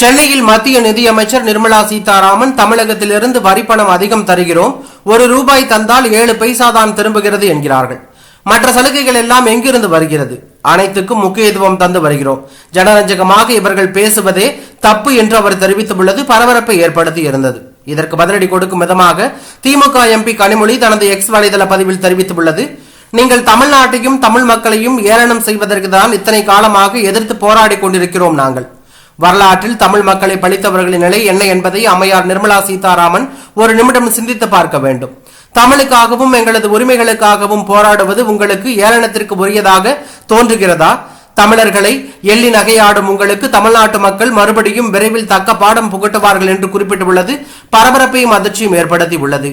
சென்னையில் மத்திய நிதியமைச்சர் நிர்மலா சீதாராமன் தமிழகத்திலிருந்து வரிப்பணம் அதிகம் தருகிறோம். ஒரு ரூபாய் தந்தால் ஏழு பைசா தான் திரும்புகிறது என்கிறார்கள். மற்ற சலுகைகள் எல்லாம் எங்கிருந்து வருகிறது? அனைத்துக்கும் முக்கியத்துவம் தந்து வருகிறோம். ஜனரஞ்சகமாக இவர்கள் பேசுவதே தப்பு என்று அவர் தெரிவித்துள்ளது பரபரப்பை ஏற்படுத்தி இருந்தது. இதற்கு பதிலடி கொடுக்கும் விதமாக திமுக எம்பி கனிமொழி தனது எக்ஸ் வலைதள பதிவில் தெரிவித்துள்ளது நீங்கள் தமிழ்நாட்டையும் தமிழ் மக்களையும் ஏளனம் செய்வதற்கு தான் இத்தனை காலமாக எதிர்த்து போராடி கொண்டிருக்கிறோம் நாங்கள். வரலாற்றில் தமிழ் மக்களை பழித்தவர்களின் நிலை என்ன என்பதை அம்மையார் நிர்மலா சீதாராமன் ஒரு நிமிடம் சிந்தித்து பார்க்க வேண்டும். தமிழுக்காகவும் எங்களது உரிமைகளுக்காகவும் போராடுவது உங்களுக்கு ஏளனத்திற்கு உரியதாக தோன்றுகிறதா? தமிழர்களை எள்ளி நகையாடும் உங்களுக்கு தமிழ்நாட்டு மக்கள் மறுபடியும் விரைவில் தக்க பாடம் புகட்டுவார்கள் என்று குறிப்பிட்டுள்ளது. பரபரப்பையும் அதிர்ச்சியும் ஏற்படுத்தி உள்ளது